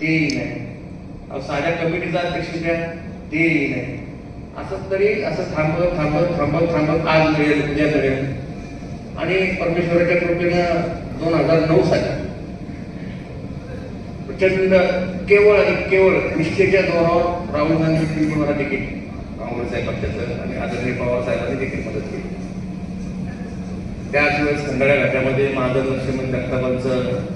तेही नाही. अहो, साध्या कमिटीचा अध्यक्ष द्या तेही नाही. असंच तरी असं थांबत थांबत थांबत थांबत आज मिळेल उद्या मिळेल. आणि परमेश्वराच्या कृपेनं दोन हजार नऊ साली. प्रचंड केवळ आणि केवळ निष्ठेच्या जोरावर राहुल गांधी मला तिकीट काँग्रेस आहे पक्षाचं आणि आदरणीय पवार साहेबांनी देखील मदत केली. त्याच वेळेस खंडाळ्या घाटामध्ये महादेव लक्ष्मण जगतापांचं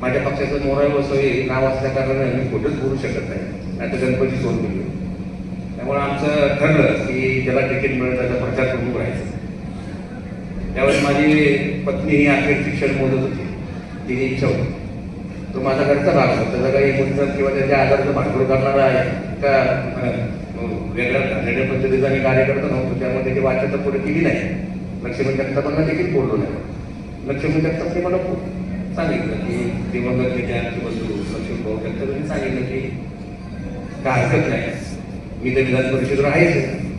माझ्या पक्षाचं मोराय वसवे नाव असल्या कारणाने मी कुठेच बोलू शकत नाही. आता गणपती सोडून गेलो त्यामुळे आमचं ठरलं की ज्याला तिकीट मिळेल त्याचा प्रचार करून राहायचं त्यावेळेस माझी पत्नी ही आखेर शिक्षण मोजत होती. तिने इच्छा होती तो माझा घरचा भाग होता त्याचा काही मुद्दल किंवा त्याच्या आधारचं भांडवल करणारा आहे का वेगळ्या वेगळ्या पद्धतीचा मी कार्यकर्ता नव्हतो. त्यामुळे त्याची वाचा पुढे केली नाही. लक्ष्मी जगतापांना देखील बोललो नाही. लक्ष्मी जगतापने मला खूप सांगितलं की दिवंगत नेते वस्तू सक्षम लक्ष्मण भाऊ जगतापांनी सांगितलं की काय हरकत नाही. मी तर विधान परिषद आहेच.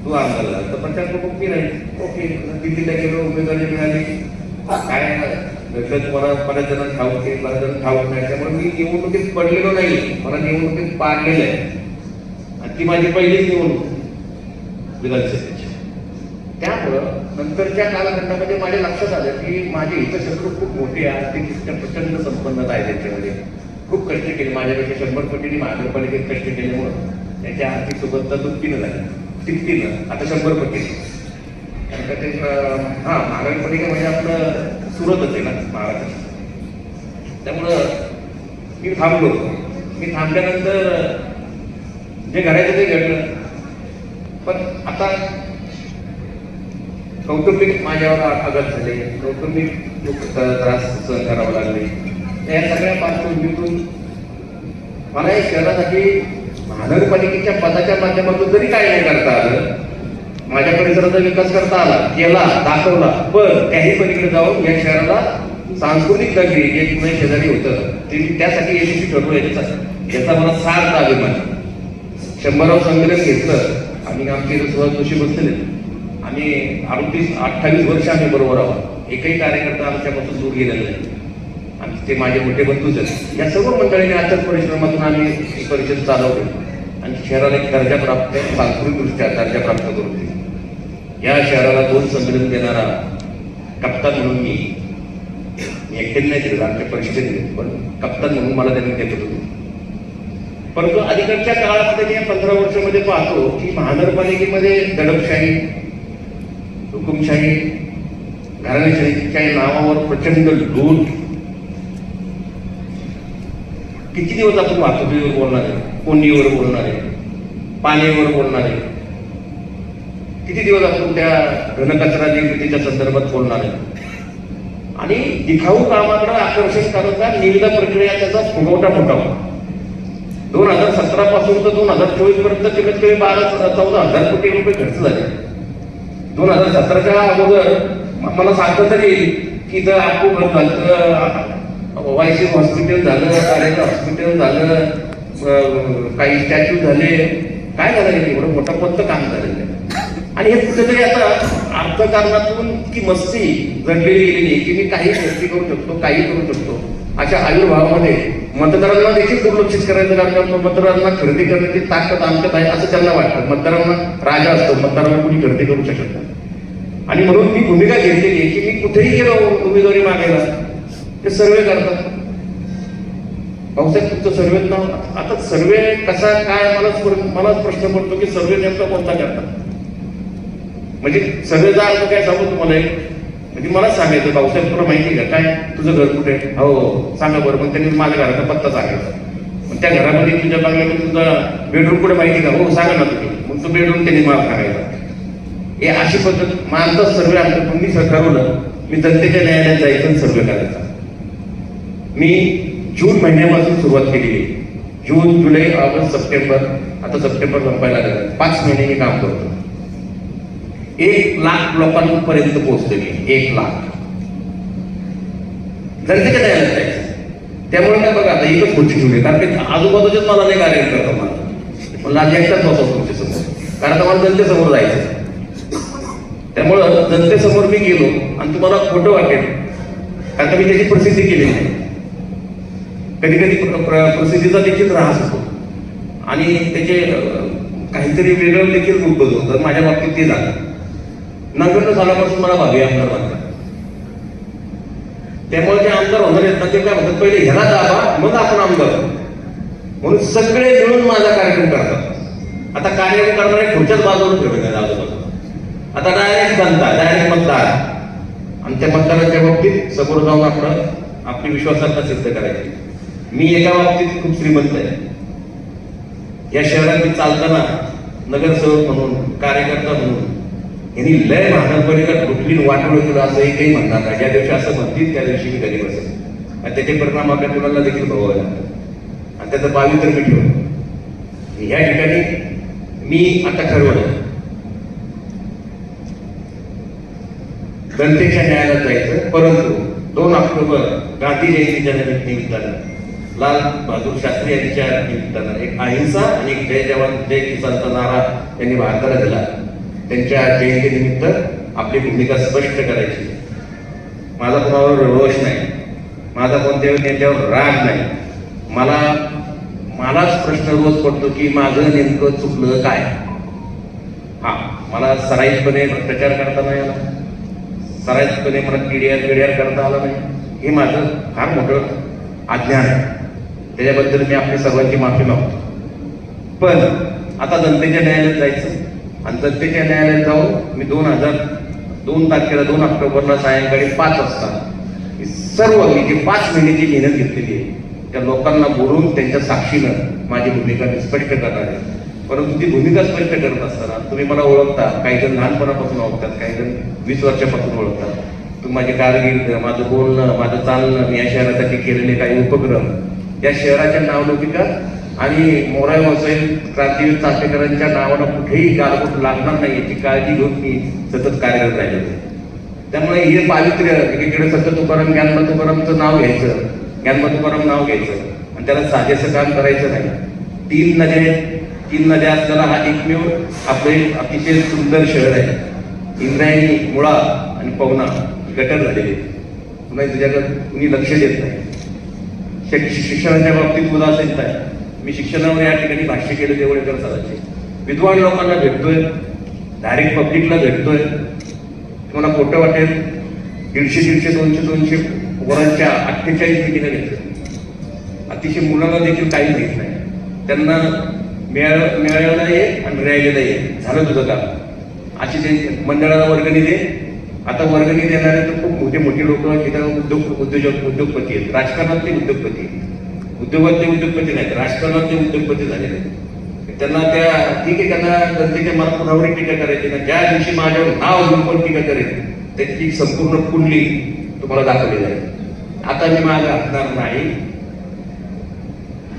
तू आमदार झाला तर प्रचार प्रमुख मी नाही. ओके दिल्लीला गेलो उमेदवारी मिळाली. काय घटलं मला बऱ्याच जण ठाऊक आहे बऱ्याच जण ठाऊक नाही त्यामुळे मी निवडणुकीत पडलेलो नाही. मला निवडणुकीत पाडलेलं आहे आणि ती माझी पहिलीच निवडणूक विधानसभेत. त्यामुळं नंतरच्या कालखंडामध्ये माझ्या लक्षात आलं की माझे शत्रू खूप मोठे आहे. प्रचंड संपन्न आहे त्यांच्यामध्ये. खूप कष्ट केले. माझ्यापेक्षा शंभर पटीने महानगरपालिकेत कष्ट केल्यामुळं त्यांच्या आर्थिक सुबत्ता दुपटीनं झाली. तिपटीनं. आता शंभर पटीने कारण का ते हां हा महानगरपालिका म्हणजे आपलं सुरतच आहे ना महाराष्ट्र. त्यामुळं मी थांबलो. मी थांबल्यानंतर जे घडायचं ते घडलं. पण आता कौटुंबिक माझ्यावर आघात झाले कौटुंबिक त्रास सहन करावे लागले या सगळ्या पार्श्वभूमीतून मला या शहरासाठी महानगरपालिकेच्या पदाच्या माध्यमातून जरी काय नाही करता आलं माझ्या परिसराचा विकास करता आला केला दाखवला पण त्याही पलीकडे जाऊन या शहराला सांस्कृतिक नगरी जे पुणे शेजारी होतं ते त्यासाठी यशस्वी ठरलो याचा याचा मला सार्थ अभिमान आहे. शंभराव संमेलन घेतलं आणि आमचे सुरुवात जोशी बसलेले आणि अडतीस अठ्ठावीस वर्ष आम्ही बरोबर आहोत. एकही कार्यकर्ता आमच्यापासून दूर गेलेला नाही. आणि ते माझे मोठे बंधूच आहेत. या सर्व मंडळीने अथक परिश्रमातून आम्ही ही परिषद चालवली. आणि शहराला एक दर्जा प्राप्त सांस्कृतिकदृष्ट्या दर्जा प्राप्त करून दिली. या शहराला दोन संमेलन देणारा कप्तान म्हणून मी मी एकट्याने नाही दिलं आमच्या परिषदेने पण कप्तान म्हणून मला त्यांनी देत होतो परंतु अलीकडच्या काळामध्ये मी या पंधरा वर्षामध्ये पाहतो की महानगरपालिकेमध्ये दडपशाही हुकुमशाही घराणेशाहीच्या नावावर प्रचंड लूट. किती दिवस आपण वाहतुकीवर बोलणार आहे? कोंडीवर बोलणार आहे? पाण्यावर बोलणार आहे? किती दिवस आपण त्या घनकचरा निर्मितीच्या संदर्भात बोलणार आहे? आणि दिखाऊ कामाकडे आकर्षण करता निविदा प्रक्रिया त्याचा फुगवटा मोठा दोन हजार सतरा पासून तर दोन हजार चोवीसपर्यंत कमीत कमी बारा चौदा हजार कोटी रुपये खर्च झाले. दोन हजार सतराच्या अगोदर मला सांगता तरी येईल की इथं आपू बंद झालं वायसी हॉस्पिटल झालं कार्यालय हॉस्पिटल झालं काही स्टॅच्यू झाले. काय झालं एवढं मोठं कोणतं काम झालेलं आहे. आणि हे कुठेतरी आता अर्थकारणातून की मस्ती जडलेली गेलेली आहे की मी काही गोष्टी करू शकतो काही करू शकतो. अशा आयुर्भावामध्ये मतदारांना देखील दुर्लक्षित करायचं कारण मतदारांना खरेदी करण्याची ताकद आमच्यात आहे असं त्यांना वाटतं. मतदारांना राजा असतो. मतदारांना कुणी खरेदी करू शकत नाही. आणि म्हणून मी भूमिका घेतलेली आहे की मी कुठेही गेलो उमेदवारी मागायला ते सर्वे करतात. पावसाळ्यात तुमचं सर्वे नाव आता सर्वे कसा काय मलाच मलाच प्रश्न पडतो की सर्वे नेमका कोणता करतात? म्हणजे सर्वेचा अर्थ काय सांगू तुम्हाला म्हणजे मला सांगायचं भाऊसाहेब तुला माहिती आहे का? काय? तुझं घर कुठे? आहे? हो सांगा बरं. मग त्यांनी माझ्या घराचा पत्ता सांगायचा मग त्या घरामध्ये तुझ्या बंगल्यामध्ये तुझा बेडरूम कुठे माहिती आहे का? हो सांगा ना तुम्ही. मग तो बेडरूम त्यांनी मला सांगायचा. हे अशी पद्धत माझा सर्वे आमच्या तुम्ही ठरवलं. मी जनतेच्या न्यायालयात जायचं आणि सर्वे करायचा. मी जून महिन्यापासून सुरुवात केलेली जून जुलै ऑगस्ट सप्टेंबर आता सप्टेंबर संपायला लागलं. पाच महिने मी काम करतो. एक लाख लोकांपर्यंत पोहोचते मी एक लाख. जनतेच्या न्यायालयात जायचं त्यामुळे काय बघा आता एकच गोष्टी ठेवली कारण की आजूबाजूच्याच मला नाही कार्य करतो मला. पण आज एकटाच बसवतो तुमच्यासमोर कारण आता मला जनतेसमोर जायचं त्यामुळं जनतेसमोर मी गेलो आणि तुम्हाला खोटं वाटेल. कारण मी त्याची प्रसिद्धी केली नाही. कधी कधी प्रसिद्धीचा देखील ऱ्हास होतो. आणि त्याचे काहीतरी वेगळं देखील रूप तर माझ्या बाबतीत ते झालं. नव्याण्णव सालापासून मला भावी आमदार वाटला. त्यामुळे जे आमदार होणार आहेत ना ते काय म्हणतात पहिले ह्याला दाबा मग आपण आमदार म्हणून सगळे मिळून माझा कार्यक्रम करतात. आता कार्यक्रम करणारे खुर्च्याच बाजूला ठेवले नाही आजूबाजू आता डायरेक्ट बनता डायरेक्ट मतदार. आणि त्या मतदाराच्या बाबतीत समोर जाऊन आपण आपली विश्वासार्हता सिद्ध करायची. मी एका बाबतीत खूप श्रीमंत आहे. या शहरात मी चालताना नगरसेवक म्हणून कार्यकर्ता म्हणून यांनी लय महानगरपालिका कुठली वाटोळ केलं असं एकही म्हणणार नाही ज्या दिवशी असं म्हणतील त्या दिवशी मी घरी बसेल आणि त्याचे परिणाम आपल्या मुलांना देखील भोगावे लागतात. आणि त्याचं पावित्र मी ठेवलं. ह्या ठिकाणी मी आता ठरवलं. जनतेच्या न्यायालयात जायचं. परंतु दोन ऑक्टोबर गांधी जयंतीच्या निमित्तानं लाल बहादूर शास्त्री यांच्या निमित्तानं एक अहिंसा आणि एक जय जवान जय किसानचा नारा त्यांनी भारताला दिला. त्यांच्या जयंतीनिमित्त आपली भूमिका स्पष्ट करायची. माझा कोणावर रोष नाही. माझा कोणत्याही नेत्यावर राग नाही. मला मलाच प्रश्न रोज पडतो की माझं नेमकं चुकलं काय? हा मला सराईतपणे भ्रष्टाचार करता नाही आला. सराईतपणे मला किडियार किडियार करता आला नाही. हे माझं फार मोठं अज्ञान आहे. त्याच्याबद्दल मी आपली सर्वांची माफी मागतो. पण आता जनतेच्या न्यायालयात जायचं. आणि जनतेच्या न्यायालयात जाऊन मी दोन हजार दोन तारखेला दोन ऑक्टोबरला सायंकाळी पाच वाजता सर्व मी जी पाच महिन्याची मेहनत घेतलेली आहे त्या लोकांना बोलून त्यांच्या साक्षीनं माझी भूमिका मी स्पष्ट करणार आहे. परंतु ती भूमिका स्पष्ट करत असताना तुम्ही मला ओळखता काही जण लहानपणापासून ओळखतात काही जण वीस वर्षापासून ओळखतात. तुम्ही माझी कारकीर्द माझं बोलणं माझं चालणं मी या शहरासाठी केलेले काही उपक्रम या शहराच्या नावलौकिका आणि मोराय वसैल क्रांतीवीर चाफेकरांच्या नावानं कुठेही गालबोट लागणार नाही याची काळजी घेऊन मी सतत कार्यरत राहिलो. त्यामुळे हे पावित्र्य एकीकडे सत्य तुकाराम ज्ञानबा तुकारामचं नाव घ्यायचं ज्ञानबा तुकाराम नाव घ्यायचं आणि त्याला साजेसं काम करायचं नाही. तीन नद्या आहेत. तीन नद्या असताना हा एकमेव आपले अतिशय सुंदर शहर आहे. इंद्रायणी मुळा आणि पवना गटर झालेले पुन्हा त्याच्याकडे कुणी लक्ष देत नाही. शिक्षणाच्या बाबतीत तुला असेल काय मी शिक्षणावर या ठिकाणी भाष्य केलं देवळेकर सरांचे विद्वान लोकांना भेटतोय डायरेक्ट पब्लिकला भेटतोय. तुम्हाला खोटं वाटेल दीडशे दीडशे दोनशे दोनशे वरांच्या अठ्ठेचाळीस मिटिंग घेतल्या. अतिशय मुलांना देखील काही घेत नाही. त्यांना मिळालं मिळालेलं ये आणि राहिलेलं ये झालं तुझं काम. अशी ते मंडळाला वर्गणी दे. आता वर्गणी देणारे तर खूप मोठे मोठे लोक तिथं उद्योग उद्योजक उद्योगपती आहेत. राजकारणातले उद्योगपती आहेत. उद्योगातले उद्योगपती नाहीत राजकारणातले उद्योगपती झाले नाहीत त्यांना त्या ठीक आहे त्यांना जनतेच्या मला कुणावरही टीका करायची ना ज्या दिवशी माझ्यावर नाव घेऊन पण टीका करेल त्याची संपूर्ण कुंडली तुम्हाला दाखवली जाईल. आता मी माझा हटणार नाही.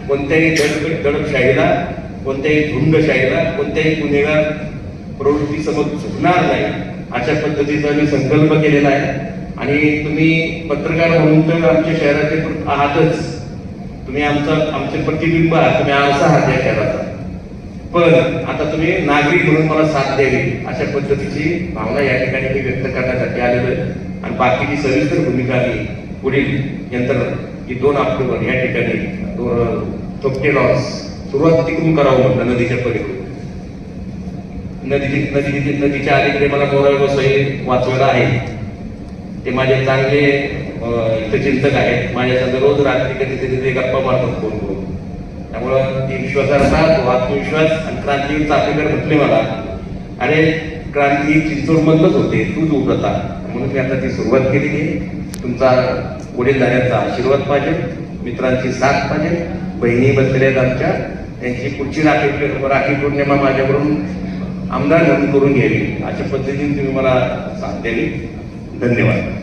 कोणत्याही दडप दडपशाहीला कोणत्याही झुंडशाहीला कोणत्याही गुन्हेगार प्रवृत्ती समोर झुकणार नाही. अशा पद्धतीचा मी संकल्प केलेला आहे. आणि तुम्ही पत्रकार म्हणून तर आमच्या शहराचे आहातच. तुम्ही आमचं आमचे प्रतिबिंब आहात तुम्ही आमचा हात या खेळाचा. पण आता तुम्ही नागरिक म्हणून मला साथ द्यावी अशा पद्धतीची भावना या ठिकाणी मी व्यक्त करण्यासाठी आलेलो आहे. आणि बाकीची सविस्तर भूमिका मी पुढील यंत्रणा की दोन ऑक्टोबर या ठिकाणी चोपटे लॉन्स सुरुवात तिकडून करावं म्हटलं नदीच्या पलीकडून. नदीची नदी नदीच्या अलीकडे मला मोराळ वसई वाचवायला आहे. ते माझे चांगले इथं चिंतक आहेत माझ्या रोज रात्री कधी कधी ते गप्पा मारतात फोन करून. त्यामुळं ती विश्वासार्हता तो आत्मविश्वास आणि क्रांती चाफेकर म्हटले मला. अरे क्रांती ही चिंचोड मधलंच होते तूच म्हणून मी आता ती सुरुवात केलेली आहे. तुमचा पुढे जाण्याचा आशीर्वाद पाहिजे मित्रांची साथ पाहिजे बहिणी बसलेल्या आहेत आमच्या त्यांची पुढची राखी राखी पौर्णिमा माझ्याकडून आमदार म्हणून करून घ्यावी. अशा पद्धतीने तुम्ही मला साथ द्यावी. धन्यवाद.